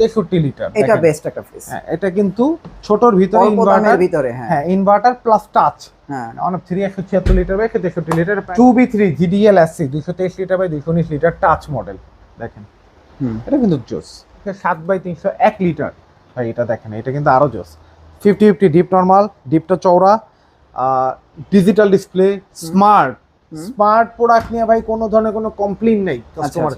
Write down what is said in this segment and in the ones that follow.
তেষট্টি লিটার। এটা। বেস্ট একটা ফ্রিজ হ্যাঁ এটা কিন্তু ছোটর ভিতরে ইনভার্টার ভিতরে হ্যাঁ। ইনভার্টার প্লাস টাচ হ্যাঁ। অনেক থ্রি একশো ছিয়াত্তর লিটার বাই তেষট্টি litre. Two B three GDL SC দুইশো তেইশ লিটার বাই দুইশো উনিশ লিটার টাচ মডেল দেখেন। এটা কিন্তু জোস। সাত বাই তিনশো এক লিটার। ভাই এটা দেখেন এটা কিন্তু আরও জোস। ফিফটি ফিফটি ডিপ নর্মাল ডিপটা চওড়া। Digital display smart smart product নিয়ে ভাই কোনো ধরনের কোনো কমপ্লেন নেই customer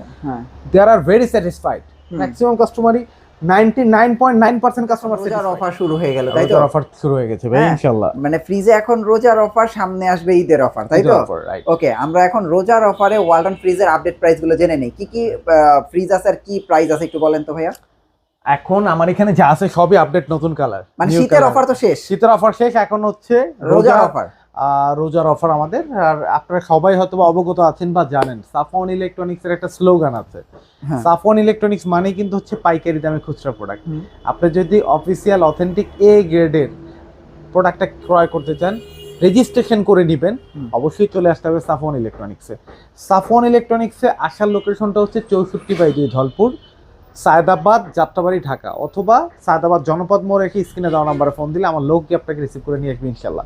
there are very satisfied. Maximum কাস্টমারই ninety nine point nine percent customer রোজার অফার শুরু হয়ে গেল তাই তো? অফার শুরু হয়ে গেছে ভাই হ্যাঁ। মানে ফ্রিজে এখন রোজার অফার সামনে আসবে ঈদের অফার তাই তো? ওকে আমরা এখন রোজার অফারে ওয়ালটন ফ্রিজের আপডেট প্রাইসগুলো জেনে নেই। কি কি ফ্রিজ আছে আর কি প্রাইস আছে একটু বলেন তো ভাইয়া? এখন আমার এখানে যা আছে সবই আপডেট নতুন কালার মানে শীতের অফার তো শেষ। শীতের অফার শেষ এখন হচ্ছে রোজার অফার রোজার অফার আমাদের। আর আপনারা সবাই হয়তো অবগত আছেন বা জানেন সাফন ইলেকট্রনিক্স এর একটা স্লোগান আছে। হ্যাঁ। সাফন ইলেকট্রনিক্স মানে কিন্তু হচ্ছে পাইকারি দামে খুচরা প্রোডাক্ট আপনি যদি অফিসিয়াল অথেন্টিক এ গ্রেডের প্রোডাক্টটা ক্রয় করতে চান রেজিস্ট্রেশন করে নেবেন। অবশ্যই চলে আসতে হবে সাফন ইলেকট্রনিক্সে। সাফন ইলেকট্রনিক্সে আসার লোকেশনটা হচ্ছে চৌষট্টি বাই দুই ধলপুর। সায়দাবাদ যাত্রাবাড়ি ঢাকা অথবা সায়দাবাদ জনপদ মোড় রেখে স্ক্রিনে দেওয়া নাম্বারে ফোন দিলে আমার লোক গিয়ে আপনাকে রিসিভ করে নিয়ে আসবে ইনশাল্লাহ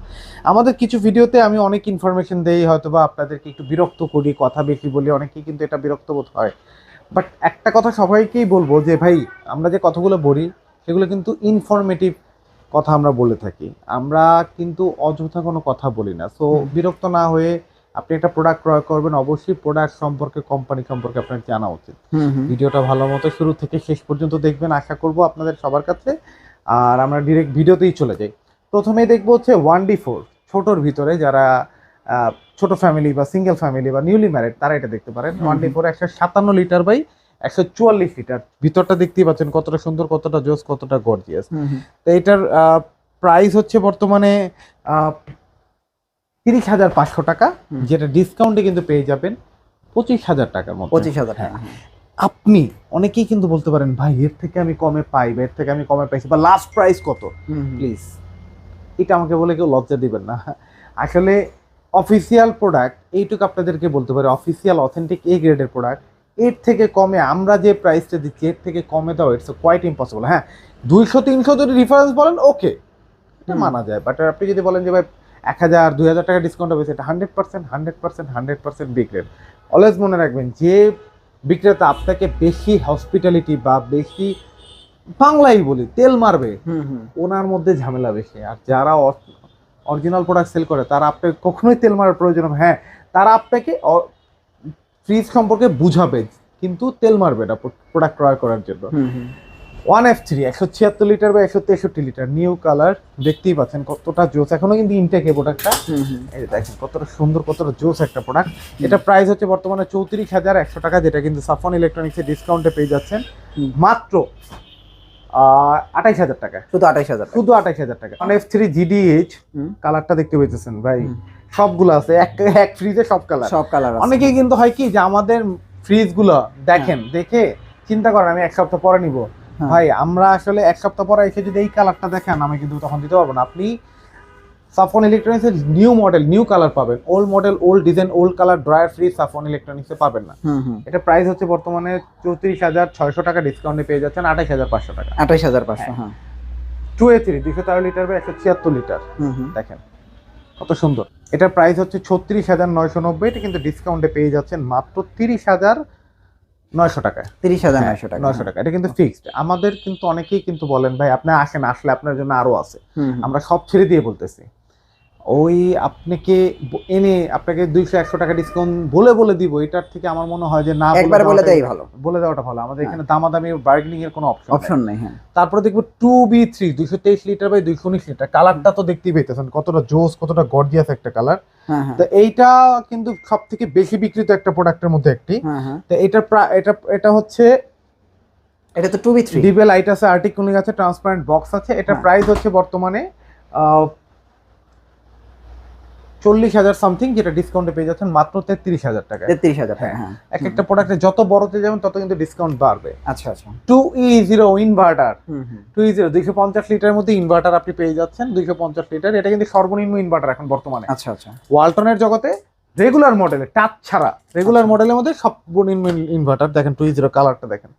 আমাদের কিছু ভিডিওতে আমি অনেক ইনফরমেশন দেই হয়তো বা আপনাদেরকে একটু বিরক্ত করি কথা বেশি বলি অনেকেই কিন্তু এটা বিরক্ত বোধ হয়। বাট একটা কথা সবাইকেই বলব যে ভাই আমরা যে কথাগুলো বলি সেগুলো কিন্তু ইনফরমেটিভ কথা আমরা বলে থাকি। আমরা কিন্তু অযথা কোনো কথা বলি না। সো বিরক্ত না হয়ে আপনি একটা প্রোডাক্ট ক্রয় করবেন অবশ্যই প্রোডাক্ট সম্পর্কে কোম্পানি সম্পর্কে আপনার জানা উচিত। ভিডিওটা ভালো মতো শুরু থেকে শেষ পর্যন্ত দেখবেন আশা করব আপনাদের সবার কাছে। আর আমরা ডিরেক্ট ভিডিওতেই চলে যাই। প্রথমেই দেখব হচ্ছে ওয়ান ডি ফোর ছোটোর ভিতরে যারা ছোট ফ্যামিলি বা সিঙ্গেল ফ্যামিলি বা নিউলি ম্যারিড তারা এটা দেখতে পারেন। ওয়ান ডি ফোর একশো সাতান্ন লিটার বাই একশো চুয়াল্লিশ লিটার ভিতরটা দেখতেই পাচ্ছেন কতটা সুন্দর কতটা জোস কতটা গর্জিয়াস তো এটার প্রাইস হচ্ছে বর্তমানে তিরিশ হাজার পাঁচশো টাকা যেটা ডিসকাউন্টে কিন্তু পেয়ে যাবেন পঁচিশ হাজার টাকার মধ্যে। পঁচিশ হাজার হ্যাঁ। টাকা আপনি অনেকেই কিন্তু বলতে পারেন ভাই এর থেকে আমি কমে পাই বা এর থেকে আমি কমে পাইছি বা লাস্ট প্রাইস কত? প্লিজ এটা আমাকে বলে কেউ লজ্জা দিবেন না। আসলে অফিসিয়াল প্রোডাক্ট এইটুকু আপনাদেরকে বলতে পারি অফিসিয়াল অথেন্টিক এ গ্রেডের প্রোডাক্টের থেকে কমে আমরা যে প্রাইসটা দিচ্ছি এর থেকে কমে দাও ইটস কোয়াইট ইম্পসিবল হ্যাঁ। দুইশো তিনশো যদি রিফারেন্স বলেন ওকে এটা মানা যায় বাট আপনি যদি বলেন যে ভাই এক হাজার দুই হাজার টাকা ডিসকাউন্ট হবে সেটা hundred percent hundred percent hundred percent বিক্রেট always মনে রাখবেন যে বিক্রেতা আপনাকে বেশি হসপিটালিটি বা বেশি বাংলাই বলি তেল মারবে ওনার মধ্যে ঝামেলা বেশি। আর যারা অরিজিনাল প্রোডাক্ট সেল করে তারা আপনাকে কখনোই তেল মারার প্রয়োজন হবে হ্যাঁ তারা আপনাকে ফ্রিজ সম্পর্কে বুঝাবে কিন্তু তেল মারবে না প্রোডাক্ট ক্রয় করার জন্য। ওয়ান এফ থ্রি একশো ছিয়াত্তর লিটার বা একশো তেষট্টি লিটার নিউ কালার দেখতেই পাচ্ছেন কতটা জোস। এখনও কিন্তু ইনটেক এই প্রোডাক্টটা এই দেখেন কতটা সুন্দর কতটা জোস একটা প্রোডাক্ট এটা প্রাইস হচ্ছে বর্তমানে চৌত্রিশ হাজার একশো টাকা যেটা কিন্তু সাফন ইলেকট্রনিক্সের ডিসকাউন্টে পেয়ে যাচ্ছেন। মাত্র আঠাইশ হাজার টাকা। শুধু আঠাইশ হাজার শুধু আঠাইশ হাজার টাকা। One F three GDH. কালারটা দেখতে পেয়েছেন ভাই। সবগুলো আছে। এক এক ফ্রিজে সব কালার সব কালার অনেকেই কিন্তু হয় কি যে আমাদের ফ্রিজগুলো দেখেন দেখে চিন্তা করেন আমি এক সপ্তাহ পরে নিব। হ্যাঁ। ভাই আমরা আসলে এক সপ্তাহ পরে এসে যদি এই কালারটা দেখেন আমি কিন্তু তখন দিতে পারব না। আপনি সাফন ইলেকট্রনিক্স এর নিউ মডেল নিউ কালার পাবেন। Old model old design old colour dryer free Safon ইলেকট্রনিক্সে পাবেন না। এটা প্রাইস হচ্ছে বর্তমানে চৌত্রিশ হাজার ছয়শো টাকা ডিসকাউন্টে পেয়ে যাচ্ছেন আঠাইশ হাজার পাঁচশো টাকা। আঠাইশ হাজার পাঁচশো হ্যাঁ। টু এ থ্রি দুশো তেরো লিটার বা একশো ছিয়াত্তর লিটার দেখেন কত সুন্দর। এটার প্রাইস হচ্ছে ছত্রিশ হাজার নয়শো নব্বই এটা কিন্তু ডিসকাউন্টে পেয়ে যাচ্ছেন মাত্র তিরিশ হাজার নয়শো টাকা তিরিশ হাজার হ্যাঁ, নয়শো টাকা। নয়শো টাকা। এটা কিন্তু ফিক্সড আমাদের কিন্তু অনেকেই কিন্তু বলেন ভাই আপনি আসেন আসলে আপনার জন্য আরও আছে। আমরা সব ছেড়ে দিয়ে বলতেছি। ওই আপনাকে এনে আপনাকে দুইশো একশো টাকা ডিসকাউন্ট বলে বলে দিব। এটার থেকে আমার মনে হয় যে না একবার বলে দেয় ভালো। বলে দেওয়াটা ভালো। আমাদের হ্যাঁ। এখানে দামাদামি বার্গেনিং এর কোনো অপশন অপশন নেই হ্যাঁ। তারপরে দেখব টু বি থ্রি দুইশো তেইশ লিটার বাই দুইশো উনিশ লিটার কালারটা তো দেখতেই পেতেছেন কতটা জোস কতটা গর্জিয়াস একটা কালার হ্যাঁ হ্যাঁ। তো এইটা কিন্তু সব থেকে বেশি বিক্রিত একটা প্রোডাক্টের মধ্যে একটি। তো এটা এটা এটা হচ্ছে এটা তো টু বি থ্রি ডিবে লাইট আছে আর্টিক কুলিং আছে ট্রান্সপারেন্ট বক্স আছে। এটা। প্রাইস হচ্ছে বর্তমানে চল্লিশ হাজার সামথিং যেটা ডিসকাউন্টে পেয়ে যাচ্ছেন মাত্র তেত্রিশ হাজার টাকা তেত্রিশ হাজার টাকা হ্যাঁ। এক একটা প্রোডাক্টে যত বড়তে যাবেন তত কিন্তু ডিসকাউন্ট বাড়বে। আচ্ছা আচ্ছা। Two E zero inverter two E zero দুইশো পঞ্চাশ লিটারের মধ্যে ইনভার্টার আপনি পেয়ে যাচ্ছেন দুইশো পঞ্চাশ লিটার এটা কিন্তু সর্বনিম্ন ইনভার্টার এখন বর্তমানে। আচ্ছা আচ্ছা। ওয়ালটনের জগতে রেগুলার মডেলে টাচ ছাড়া। রেগুলার মডেলের মধ্যে সব ইনভার্টার দেখেন টু জিরো কালারটা দেখেন।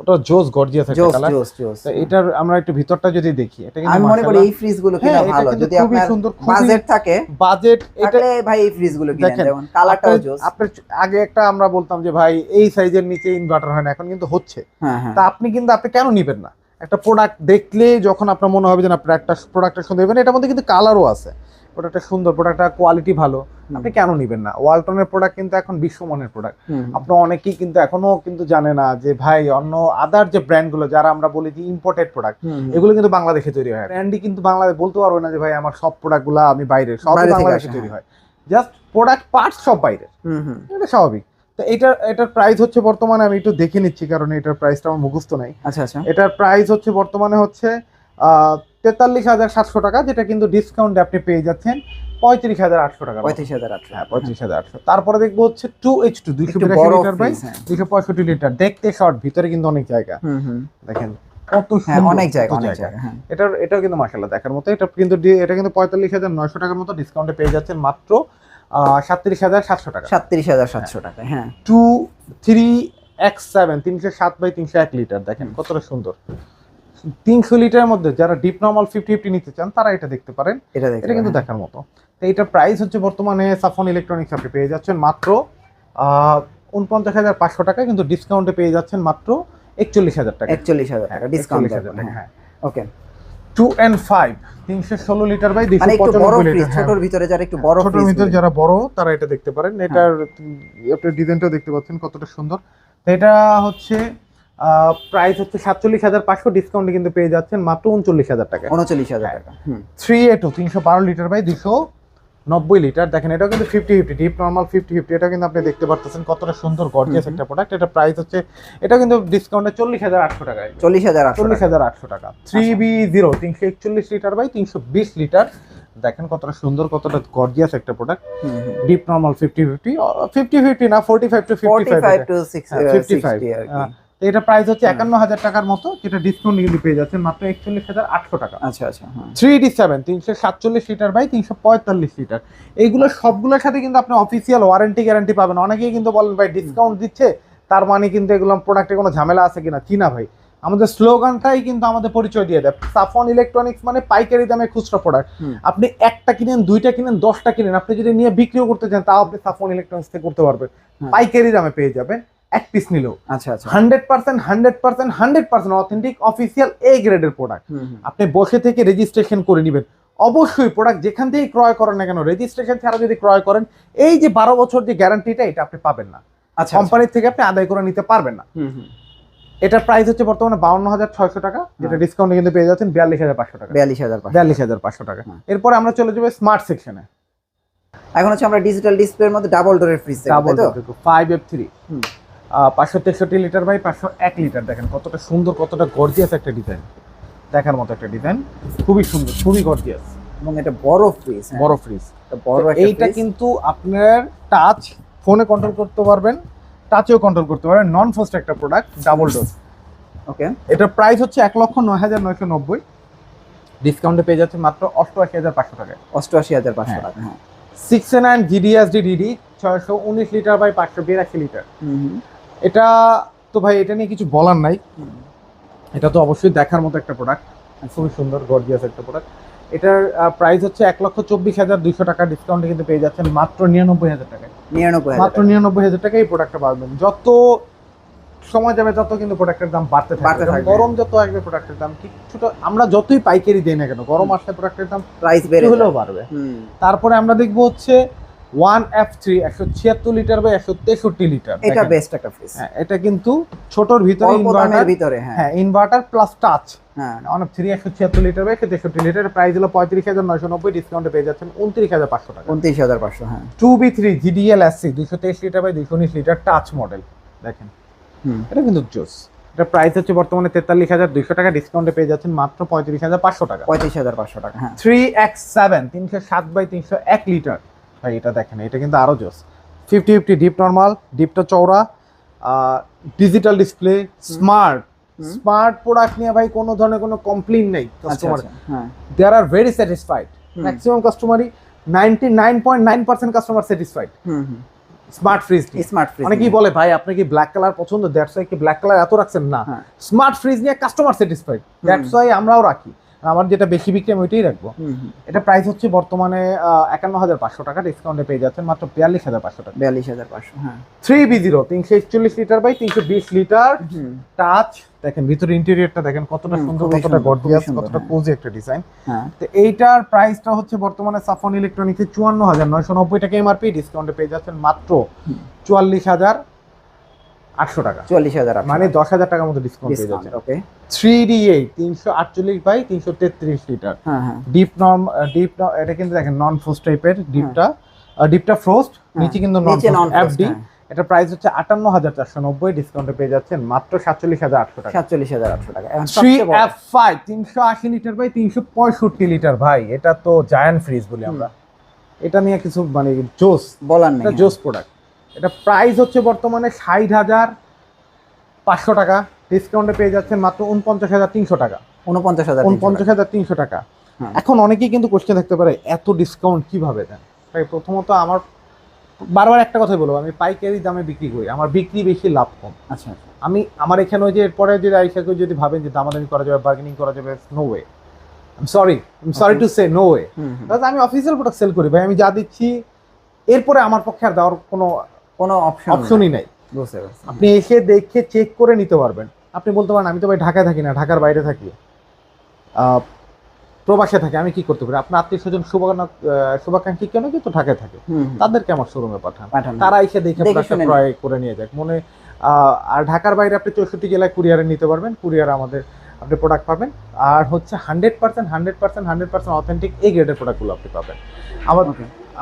ওটা জোস গর্জিয়াস একটা কালার জোস জোস এটার আমরা একটু ভিতরটা যদি দেখি এটা কিন্তু আমি মনে করি এই ফ্রিজগুলো কিনা হ্যাঁ, ভালো। যদি আপনার সুন্দর, বাজেট থাকে বাজেট এটা ভাই এই ফ্রিজগুলো দেখেন, যেমন কালারটাও জোস আপনার আগে একটা আমরা বলতাম যে ভাই এই সাইজের নিচে ইনভার্টার হয় না এখন কিন্তু হচ্ছে। হ্যাঁ হ্যাঁ। তা আপনি কিন্তু আপনি কেন নিবেন না? একটা প্রোডাক্ট দেখলে যখন আপনার মনে হবে যে না একটা প্রোডাক্টের নেবেন এটার মধ্যে কিন্তু কালারও আছে। প্রোডাক্টটা সুন্দর প্রোডাক্টটা কোয়ালিটি ভালো আপনি কেন নিবেন না? ওয়ালটনের প্রোডাক্ট কিন্তু এখন বিশ্বমানের প্রোডাক্ট আপনি অনেকেই কিন্তু এখনও কিন্তু জানে না যে ভাই অন্য আদার যে ব্র্যান্ডগুলো যারা আমরা বলি যে ইম্পোর্টেড প্রোডাক্ট। এগুলো কিন্তু বাংলাদেশে তৈরি হয়। ব্র্যান্ডই কিন্তু বাংলাদেশ বলতে পারবে না যে ভাই আমার সব প্রোডাক্টগুলো আমি বাইরে সব বাংলাদেশে তৈরি হয়। জাস্ট প্রোডাক্ট পার্টস সব বাইরে। এটা স্বাভাবিক। তো এটার এটার প্রাইস হচ্ছে বর্তমানে আমি একটু দেখে নিচ্ছি কারণ এটার প্রাইসটা আমার মুখস্থ নাই। আচ্ছা আচ্ছা। এটার প্রাইস হচ্ছে বর্তমানে হচ্ছে তেতাল্লিশ হাজার সাতশো টাকা যেটা কিন্তু ডিসকাউন্টে আপনি পেয়ে যাচ্ছেন পঁয়ত্রিশ হাজার আটশো টাকা পঁয়ত্রিশ হাজার আটশো। হ্যাঁ পঁয়ত্রিশ হাজার আটশো। তারপরে দেখব হচ্ছে টু এইচ টু দুইশো লিটার বাই হ্যাঁ। দুইশো পঁয়ষট্টি লিটার। দেখতে শর্ট ভিতরে কিন্তু অনেক জায়গা। দেখেন কত হ্যাঁ অনেক জায়গা অনেক জায়গা। হ্যাঁ। এটাও কিন্তু মাসাল্লাহ দেখার মতো। এটা কিন্তু এটা কিন্তু পঁয়তাল্লিশ হাজার নয়শো টাকার মতো ডিসকাউন্টে পেয়ে যাচ্ছেন মাত্র সাতত্রিশ হাজার সাতশো টাকা। সাতত্রিশ হাজার সাতশো টাকা হ্যাঁ। টু থ্রি এক্স সেভেন তিনশো সাত বাই তিনশো এক লিটার। দেখেন কতটা সুন্দর। তিনশো লিটারের মধ্যে যারা ডিপ নর্মাল ফিফটি ফিফটি নিতে চান তারা এটা দেখতে পারেন। এটা এটা কিন্তু দেখার মতো। তো এটার প্রাইস হচ্ছে বর্তমানে সাফন ইলেকট্রনিক্স আপনি পেয়ে যাচ্ছেন মাত্র উনপঞ্চাশ হাজার পাঁচশো টাকা কিন্তু ডিসকাউন্টে পেয়ে যাচ্ছেন মাত্র একচল্লিশ হাজার টাকা। একচল্লিশ হাজার টাকা ডিসকাউন্ট 41,000 টাকা, হ্যাঁ। ওকে টু অ্যান্ড ফাইভ তিনশো ষোলো লিটার বাই মানে বড় পঁচানব্বই লিটার হ্যাঁ। ছোটর ভিতরে যারা একটু বড় ছোটর ভিতর যারা বড় তারা এটা দেখতে পারেন। এটার আপনি ডিজাইনটাও দেখতে পাচ্ছেন কতটা সুন্দর। তো এটা হচ্ছে প্রাইস হচ্ছে সাতচল্লিশ হাজার পাঁচশো ডিসকাউন্টে কিন্তু পেয়ে যাচ্ছেন মাত্র উনচল্লিশ হাজার টাকা। উনচল্লিশ হাজার। টাকা থ্রি এ টু তিনশো বারো লিটার বাই দুশো নব্বই লিটার দেখেন এটাও কিন্তু fifty fifty deep normal fifty fifty এটা কিন্তু আপনি দেখতে পারতেছেন কতটা সুন্দর গর্জিয়াস। একটা প্রোডাক্ট এটা প্রাইস হচ্ছে এটা কিন্তু ডিসকাউন্টে চল্লিশ হাজার আটশো টাকায়। চল্লিশ হাজার চল্লিশ হাজার আটশো টাকা। থ্রি বি জিরো তিনশো একচল্লিশ লিটার বাই তিনশো বিশ লিটার দেখেন কতটা সুন্দর কতটা গর্জিয়াস একটা product. Deep normal fifty fifty fifty fifty না forty five to fifty 45 five to six- হ্যাঁ, 55 60 আর এটা প্রাইস হচ্ছে একান্ন হাজার টাকার মতো যেটা ডিসকাউন্ট কিন্তু পেয়ে যাচ্ছেন মাত্র একচল্লিশ হাজার আটশো টাকা। আচ্ছা আচ্ছা হ্যাঁ। থ্রি ডি সেভেন তিনশো সাতচল্লিশ লিটার বাই তিনশো পঁয়তাল্লিশ লিটার এইগুলো সবগুলোর সাথে কিন্তু আপনি অফিসিয়াল ওয়ারেন্টি গ্যারান্টি পাবেন। অনেকেই কিন্তু বলেন ভাই ডিসকাউন্ট দিচ্ছে তার মানে কিন্তু এগুলো প্রোডাক্টে কোনো ঝামেলা আছে কিনা? চিনা ভাই? আমাদের স্লোগানটাই কিন্তু আমাদের পরিচয় দিয়ে দেয়। সাফন ইলেকট্রনিক্স মানে পাইকারি দামে খুচরা প্রোডাক্ট আপনি একটা কিনেন দুইটা কিনেন দশটা কিনেন আপনি যদি নিয়ে বিক্রিও করতে চান তাও আপনি সাফন ইলেকট্রনিক্স থেকে করতে পারবেন। পাইকারি দামে পেয়ে যাবেন। এক পিস আচ্ছা আচ্ছা hundred percent hundred percent hundred percent authentic official A গ্রেডের প্রোডাক্ট। আপনি বসে থেকে রেজিস্ট্রেশন করে নেবেন অবশ্যই প্রোডাক্ট যেখান থেকেই ক্রয় করেন না কেন রেজিস্ট্রেশন ছাড়া যদি ক্রয় করেন এই যে বারো বছর যে গ্যারান্টিটা এটা আপনি পাবেন না আচ্ছা কোম্পানির থেকে আপনি আদায় করে নিতে পারবেন না। এটার প্রাইস হচ্ছে বর্তমানে বাউন্ন হাজার ছয়শো টাকা যেটা হ্যাঁ। ডিসকাউন্টে কিন্তু পেয়ে যাচ্ছেন বিয়াল্লিশ হাজার পাঁচশো টাকা বিয়াল্লিশ হাজার। বিয়াল্লিশ হাজার পাঁচশো টাকা হ্যাঁ। এরপরে আমরা চলে যাব স্মার্ট সেকশনে এখন হচ্ছে আমরা ডিজিটাল ডিসপ্লের মধ্যে ডাবল ডোরের ফ্রিজ ডাবল তো ফাইভ এফ থ্রি হুম। পাঁচশো তেষট্টি লিটার বাই পাঁচশো এক লিটার। দেখেন কতটা সুন্দর কতটা গর্জিয়াস একটা ডিজাইন দেখার মতো একটা ডিজাইন খুবই সুন্দর খুবই গর্জিয়াস এবং এটা বড় ফ্রিজ বড় ফ্রিজ বড় এইটা কিন্তু আপনার টাচ ফোনে কন্ট্রোল করতে পারবেন টাচেও কন্ট্রোল করতে পারবেন। নন ফাস্ট একটা প্রোডাক্ট ডাবল ডোর ওকে এটার প্রাইস হচ্ছে এক লক্ষ নয় হাজার নয়শো নব্বই। ডিসকাউন্টে পেয়ে যাচ্ছে মাত্র অষ্টআশি হাজার পাঁচশো টাকা অষ্টআশি হাজার পাঁচশো হ্যাঁ। টাকা হ্যাঁ। সিক্স নাইন জিডিএসডি ডিডি ছয়শো উনিশ লিটার বাই পাঁচশো বিরাশি লিটার। এটা তো ভাই এটা নিয়ে কিছু বলার নাই। এটা তো অবশ্যই দেখার মতো একটা প্রোডাক্ট খুবই সুন্দর গর্জিয়াস একটা প্রোডাক্ট এটার প্রাইস হচ্ছে এক লক্ষ চব্বিশ হাজার দুইশো টাকা ডিসকাউন্টে কিন্তু পেয়ে যাচ্ছেন মাত্র নিরানব্বই হাজার টাকায়। নিরানব্বই মাত্র নিরানব্বই হাজার টাকায় এই প্রোডাক্টটা পাবেন যত সময় যাবে তত কিন্তু প্রোডাক্টের দাম বাড়তে থাকবে। গরম যত আসবে প্রোডাক্টের দাম কিছুটা আমরা যতই পাইকারি দিই না কেন গরম আসলে প্রোডাক্টের দাম প্রাইস বেড়ে হলেও বাড়বে। তারপরে আমরা দেখব হচ্ছে ওয়ান এফ থ্রি একশো ছিয়াত্তর লিটার বা একশো তেষট্টি লিটার এটা বেস্ট একটা ফ্রিজ হ্যাঁ এটা কিন্তু ছোটর ভিতরে ইনভার্টার ভিতরে হ্যাঁ। হ্যাঁ ইনভার্টার প্লাস টাচ হ্যাঁ। থ্রি একশো ছিয়াত্তর লিটার বা একশো তেষট্টি লিটার প্রাইস হলো পঁয়ত্রিশ হাজার নয়শো নব্বই ডিসকাউন্টে পেয়ে যাচ্ছেন উনত্রিশ হাজার পাঁচশো টাকা। উনত্রিশ হাজার পাঁচশো হ্যাঁ। Two B three GDL SC দুইশো তেইশ লিটার বাই দুইশো উনিশ লিটার টাচ মডেল দেখেন। এটা কিন্তু জোস। এটা প্রাইস হচ্ছে বর্তমানে তেতাল্লিশ হাজার দুইশো টাকা ডিসকাউন্টে পেয়ে যাচ্ছেন মাত্র পঁয়ত্রিশ হাজার পাঁচশো টাকা। পঁয়ত্রিশ হাজার পাঁচশো টাকা হ্যাঁ। থ্রি এক্স সেভেন তিনশো সাত বাই তিনশো এক লিটার ভাই এটা দেখেন এটা কিন্তু আরও জোস। ফিফটি ফিফটি ডিপ নর্মাল ডিপটা চওড়া digital display smart smart product নিয়ে ভাই কোনো ধরনের কোনো কমপ্লেন নেই কাস্টমার আচ্ছা, হ্যাঁ। They are very satisfied maximum কাস্টমারই ninety nine point nine percent customer satisfied smart fridge smart fridge অনেকেই বলে ভাই আপনি কি ব্ল্যাক কালার পছন্দ? দ্যাটস ওয়াই কি ব্ল্যাক কালার এত রাখছেন? না। হ্যাঁ। স্মার্ট ফ্রিজ নিয়ে কাস্টমার স্যাটিসফাইড দ্যাটস ওয়াই আমরাও রাখি। আমার যেটা বেশি বিক্রি আমি ওইটাই রাখব। এটা প্রাইস হচ্ছে বর্তমানে একান্ন হাজার পাঁচশো টাকা ডিসকাউন্টে পেয়ে যাচ্ছেন মাত্র বিয়াল্লিশ হাজার পাঁচশো টাকা। বিয়াল্লিশ হাজার পাঁচশো হ্যাঁ। থ্রি বি জিরো তিনশো একচল্লিশ লিটার বাই তিনশো বিশ লিটার টাচ দেখেন ভিতরে ইন্টেরিয়রটা দেখেন কতটা সুন্দর কতটা গর্জিয়াস কতটা। কোজি একটা ডিজাইন হ্যাঁ। তো এইটার প্রাইসটা হচ্ছে বর্তমানে সাফন ইলেকট্রনিক্সে চুয়ান্ন হাজার নয়শো নব্বই টাকা এমআরপি ডিসকাউন্টে পেয়ে যাচ্ছেন মাত্র চুয়াল্লিশ হাজার আটশো টাকা। চুয়াল্লিশ হাজার মানে দশ হাজার টাকার মতো ডিসকাউন্ট পেয়ে যাচ্ছেন। ওকে থ্রি ডি এইট তিনশো আটচল্লিশ বাই তিনশো তেত্রিশ লিটার। হ্যাঁ হ্যাঁ। ডিপ নর্ম ডিপ এটা কিন্তু দেখেন নন ফ্রোস্ট টাইপের ডিপটা। ডিপটা ফ্রোস্ট নিচে কিন্তু নন এফডি এটা প্রাইস হচ্ছে আটান্ন হাজার চারশো নব্বই ডিসকাউন্টে পেয়ে যাচ্ছেন মাত্র সাতচল্লিশ হাজার আটশো টাকা। সাতচল্লিশ হাজার আটশো টাকা থ্রি এফ ফাইভ তিনশো আশি লিটার বাই তিনশো পঁয়ষট্টি লিটার ভাই। এটা তো জায়ান্ট ফ্রিজ বলি আমরা। এটা নিয়ে কিছু মানে জোস। বলার নেই। এটা জোস প্রোডাক্ট এটা প্রাইস হচ্ছে বর্তমানে ষাট হাজার পাঁচশো টাকা। ডিসকাউন্টে পেয়ে যাচ্ছেন মাত্র উনপঞ্চাশ হাজার তিনশো টাকা। উনপঞ্চাশ হাজার উনপঞ্চাশ হাজার তিনশো টাকা। হ্যাঁ। এখন অনেকেই কিন্তু কোশ্চেন থাকতে পারে এত ডিসকাউন্ট কীভাবে দেন? তাই প্রথমত আমার বারবার একটা কথাই বলব আমি পাইকারি দামে বিক্রি করি আমার বিক্রি বেশি লাভ কম। আচ্ছা আচ্ছা। আমি আমার এখানে ওই যে এরপরে যদি আইসাকে যদি ভাবেন যে দামাদামি করা যাবে বার্গেনিং করা যাবে no way sorry sorry to say no way. আমি অফিসিয়াল প্রোডাক্ট সেল করি ভাই আমি যা দিচ্ছি এরপরে আমার পক্ষে আর দেওয়ার কোনো কোনো অপশন অপশনই নাই। আপনি এসে দেখে চেক করে নিতে পারবেন। আপনি বলতে পারেন আমি তো ভাই ঢাকায় থাকি না ঢাকার বাইরে থাকি। প্রবাসে থাকি আমি কি করতে পারি? আপনার আত্মীয় স্বজন শুভাকাঙ্ক্ষী কেন কিন্তু ঢাকায় থাকে। তাদেরকে আমার শোরুমে পাঠান। তারা এসে দেখে ক্রয় করে নিয়ে যাক। মনে আর ঢাকার বাইরে আপনি চৌষট্টি জেলায় কুরিয়ারে নিতে পারবেন। কুরিয়ার আমাদের আপনি প্রোডাক্ট পাবেন। আর হচ্ছে hundred percent hundred percent hundred percent authentic এই গ্রেডের প্রোডাক্টগুলো আপনি পাবেন। আমার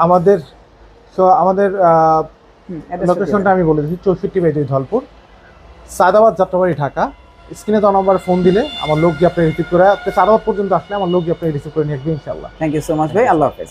আমাদের আমাদের লোকেশনটা আমি বলে দিচ্ছি চৌষট্টি বেজে ধলপুর। সায়দাবাদ যাত্রাবাড়ি ঢাকা। স্ক্রিনে তো নম্বরে ফোন দিলে আমার লোক গিয়ে আপনি রিসিভ করে সায়দাবাদ পর্যন্ত আসলে আমার লোক গিয়ে আপনি রিসিভ করে নিয়ে আসবে ইনশাল্লাহ থ্যাংক ইউ সো মাচ ভাই। আল্লাহ হাফেজ।